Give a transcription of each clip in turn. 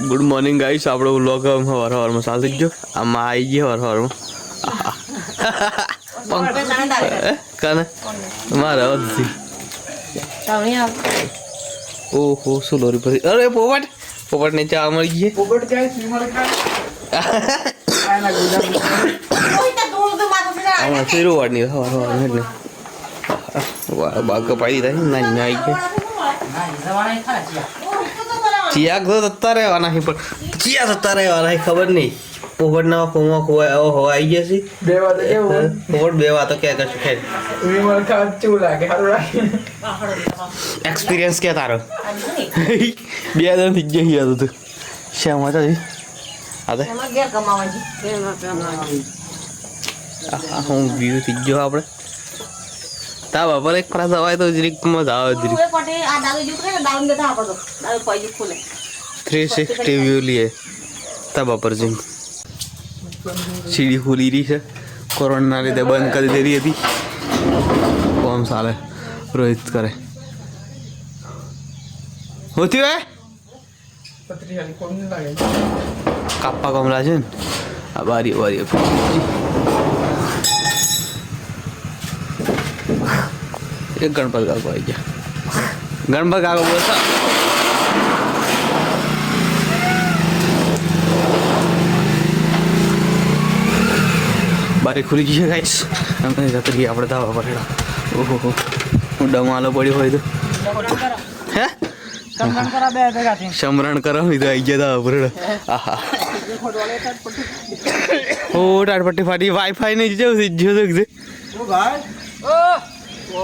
Good morning guys આપણો vlog હવાર હવારમાં ચાલુ થઈ ગયો આમાં આવી ગયો હવાર હવારમાં કને કાને મારે અવધી ઓહો શું લોરી પછી અરે પોપટ પોપટ ને ચા મળી ગઈ પોપટ આમાં ફેરું વાળની હવાર હવાર એટલે વાહ બાગ કપાઈ દીધા નાની ના આવી ગયા ચિયા તો જતા રહેવાના છે પણ ચિયા જતા રહેવાના છે ખબર નહીં. પોપટના ફોમાં ખોવાય આવો હવા આવી ગયા છે બે વાગે કેવું પોગડ બે વાતો ક્યાં કરશું ખેર વિમલ ચેવું લાગે હારું લાગે. એક્સપિરિયન્સ કે તારો? બે જણ થઈ ગયા યાદ હતું શ્યામ હતા જી હા તે. આ હું વ્યૂ થઈ ગયો આપણે. તા બાપા એક ફરા દવાય તો જરીક મજા આવે જરીક થ્રી સિક્સટી વ્યૂ લીએ તા બાપર જઈને સીડી ખુલી રહી છે. કોરોનાના લીધે બંધ કરી દીધી હતી. કોમ સાલે રોહિત કરે. હોતી હે પતરી હાલી કોણ લાગે. કાપ્પા કમલા છે ને? આ બારી બારી એક ગણપત કાકો આવી ગયા. ગણપત કાકો બોલતા બારી ખુલી ગઈ છે ગાઈસ અમે જતો આપણે દાવા પડેલા ઓહો હું ડમાલો પડ્યો હોય તો. હે? સમરણ કરાવી તો આવી ગયા દાવા પડેલા આહા. ઓ ટાટપટ્ટી ફાટી. વાઈફાઈ નહીં જવું થઈ ગયો તો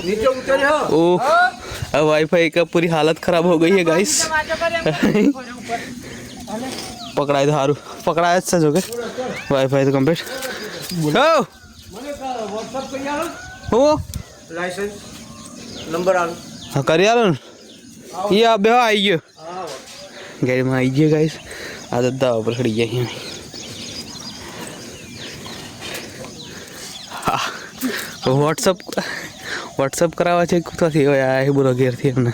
नीचे उतरे अब वाईफाई का पूरी हालत खराब हो गई है गाइस पकड़ा धारू पकड़ा अच्छा जो वाईफाई तो कंप्लीट तो तो हो। लाइसेंस नंबर आलो। हाँ कर ये आप बेहो आइए गैर में आइए गाइस आदत दाव पर खड़ी है। यहाँ व्हाट्सअप વોટ્સઅપ કરાવવા છે તો થયો આ એ બોલો ઘેરથી એમને.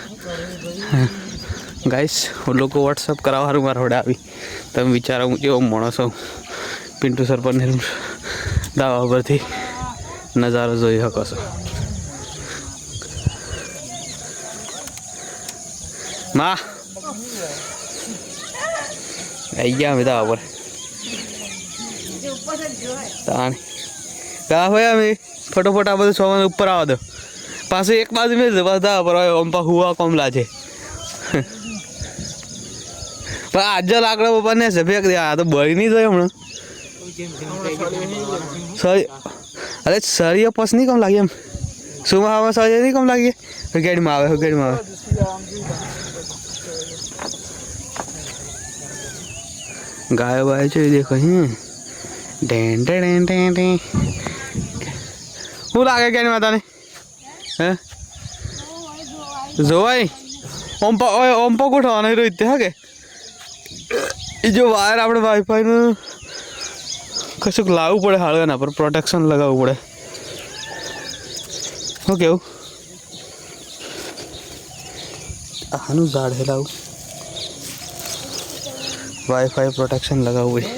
ગાઈસ લોકો વોટ્સઅપ કરાવવાનું મારા આવી. તમે વિચારો, હું કેવો માણસ પિન્ટુ સરપંચ દાવા પરથી નજારો જોઈ શકો છો. માં! આવી ગયા અમે દાવા પર. તાણી. કા હોય અમે? ફટોફટ આ બધું સોમાં ઉપર આવવા દો. પાછું એક બાજુ મેં બધા પર હોય ઓમ પા હુવા કોમલા છે પણ આજે લાકડા પપ્પા ને છે ફેંક દે આ તો બળી નહીં જાય હમણાં. સરી અરે સરિયા પસ નહીં કમ લાગે એમ. શું આવા સરીએ નહીં કમ લાગે? ગાડીમાં આવે ગાડીમાં આવે. ગાયો બાયો છે દેખો હે. ડેન ડેન ડેન ડેન. શું લાગે કે માતાને હે? જોવાય? ઓમ ઓય, ઓમ પા ગોઠવવાનો રોહિત હા કે એ જો વાયર આપણે વાઈફાઈનું કશુંક લાવવું પડે હાલ એના પર પ્રોટેક્શન લગાવવું પડે. શું કેવું? આનું ઝાડ છે લાવું. વાઈફાઈ પ્રોટેક્શન લગાવવું પડે.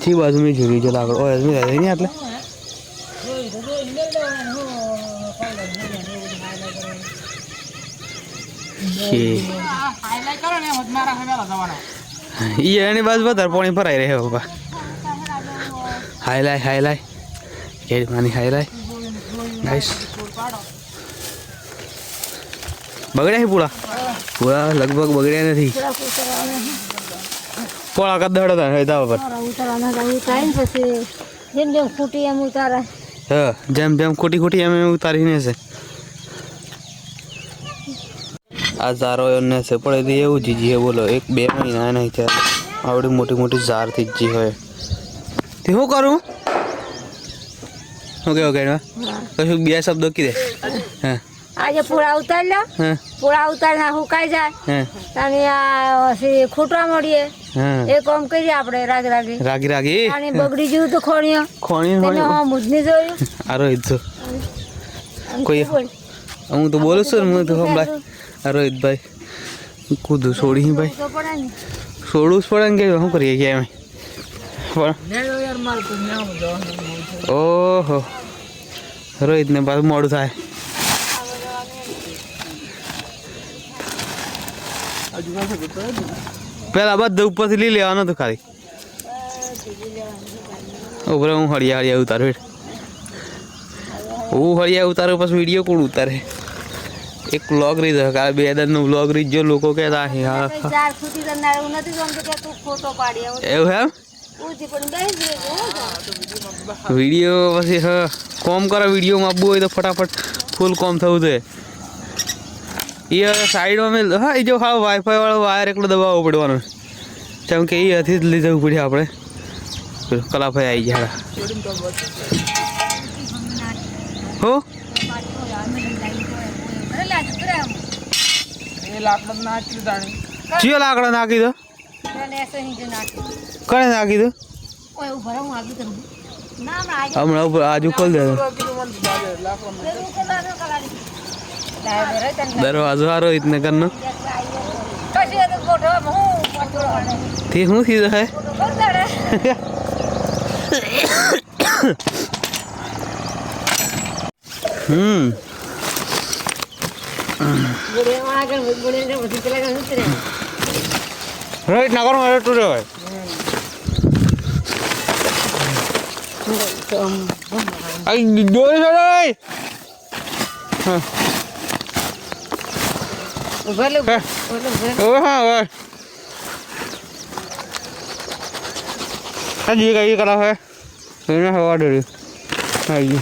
થી બાજુ મેં જોયું છે લાકડો. ઓય નહીં એટલે ઈ એની બાજુ વધારે પાણી ભરાઈ રહે બાપા. હાઈલાય હાઈલાય ઘેર માની હાઈલાય નાઈસ બગડ્યા છે પૂળા? પૂળા લગભગ બગડ્યા નથી. પોળા કદ દડ હતા ધાબા પર? જેમ જેમ ખૂટી એમ ઉતારે. હા જેમ જેમ ખૂટી ખૂટી એમ ઉતારીને છે. આ ઝારો એને છે પણ એ એવું જીજી છે બોલો. એક બે મહિના નહીં થયા. આવડી મોટી મોટી ઝાર જી હોય. તે શું કરું? કેવું કહેવા કશું બે શબ્દો કીધે. હા. આજે પૂળા ઉતારી લો. પૂળા ઉતારી ના હુકાઈ જાય. અને આ પછી ખૂટવા મળીએ એ કામ કરીએ આપણે રાગ રાગી. રાગી રાગી? અને બગડી ગયું તો ખોણીઓ ખોણી તેને ખોણી હા મુજની જોયું. આરો રોહિત કોઈ- હું તો બોલું છું હું તો હમણાં આ રોહિતભાઈ કૂદું છોડી ભાઈ. છોડવું જ પડે ને કે શું કરીએ કે અમે? પણ ઓહો રોહિત ને પાછું મોડું થાય. પેલા બધું ઉપરથી લઈ લેવાનું હતું ખાલી. ઉપર હું હળિયા હળિયા ઉતારું. હું હળિયા ઉતારું પછી વીડિયો કોણ ઉતારે? એક વ્લોગ રહી હતા કાલે બે હજારનો વ્લોગ રહી જો લોકો કહેતા હે હા. ચાર એવું નથી ગમતું કે તું ફોટો પાડી એવું એમ? ઊંચી પણ બેસી રહેજો, હો તો. વીડિયો પછી હા કોમ કરો વિડીયોમાં આપવું હોય તો ફટાફટ ફૂલ કોમ થવું છે એ સાઈડમાં મેં હા એ જો હા વાઈફાઈ વાળો વાયર એકલો દબાવવો પડવાનો. કેમ કે એ હતી જ લઈ જવું પડે આપણે. કલાફાઈ કલાભાઈ આવી ગયા હો? ચિયો લાકડા નાખી દો. કણે નાખી દો? હું. ના, ના. હમણાં ઉપર આજુ ખોલ દે. દરવાજો સારો રીતને કરનો. હું. તે શું થઈ જાય હમ. ગોળીમાં આગળ ગોળીને પછી પેલા ગામ ઉતરે. રોહિત ના કરો મારે તું રહેવાય આઈ દોરી ચડો ઊભા લે, હે. ઊભા લે, ઊભા લે. ઓ હા ઓય હજી કઈ કરા હે એને હવા ડરી આઈ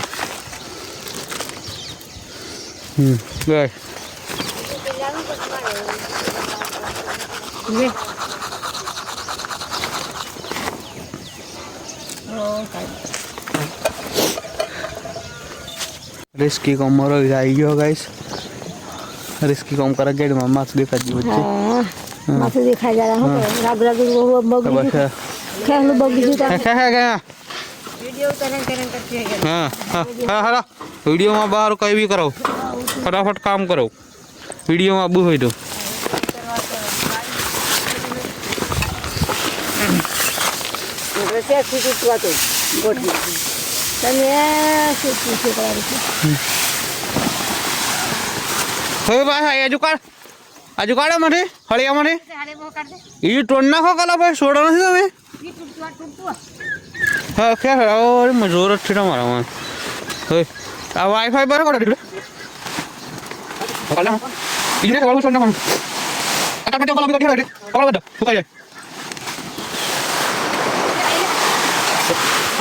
હમ બસ પેલાનું પછી પાડે. લે. ઓ, કાંઈ. રિસ્કી કોમ મારો આવી ગયો ગાઈસ રિસ્કી કોમ કરે ગેડમાં માથું દેખાતી વચ્ચે હા, માથું દેખાય જરા શું કરે? રાગ રાગ બહુ તો બગડી બસ ખેલું બગડી હે, ગયું હે, હે, હે. વીડિયો ઉતારે કરે કરતી હોય કે હા હા હા હા વિડીયોમાં બહાર કઈ બી કરો ફટાફટ કામ કરો વિડીયોમાં આબુ હોય તો ગોઠવી તમે શું પૂછે તમારે હવે હા આજુ કાઢ. આજુ કાઢે મને હળિયા મને એ ટોન નાખો કાલા ભાઈ સોડો નથી તમે? હા ક્યાં છે મજૂર જ છે તમારા હવે આ વાઈફાઈ બરાબર કરો એટલે. કાલા. ઇને કોલ સોડ નાખો આ કાટે કોલ બીજો ઠેર કોલ બડ ફુકાઈ જાય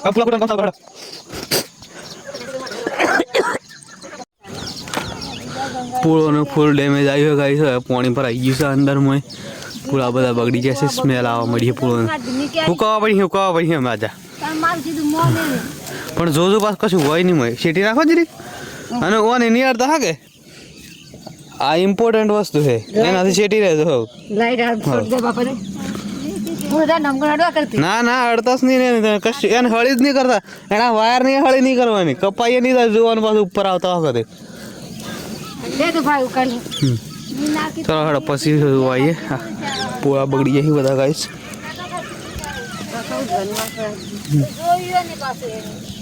Oh? Eh. Eh. Balik. Kau pulang pulang kau sabar. પૂળોનું ફૂલ ડેમેજ આવ્યો ગાઈ છે પાણી પર આવી ગયું છે અંદરમાં પૂળા બધા બગડી જશે સ્મેલ આવવા મળી પૂળોને હુકાવા પડી હુકાવા પડી એમ મોને પણ જોજો પાસ કશું હોય નહીં હોય શેટી રાખો જરી અને ઓન એની અડધા હા કે આ ઇમ્પોર્ટન્ટ વસ્તુ છે એનાથી શેટી રહેજો હોવ લાઈટ ના ના અડતાસ નહીં ને કશું એને હળી જ નહીં કરતા. એના વાયર નહીં હળી નહીં કરવાની. કપાઈએ નહીં જોવાનું પાછું ઉપર આવતા વખતે ચલો હડો પછી આવીએ હા પૂળા બગડી જાય બધા ગાઈશ ને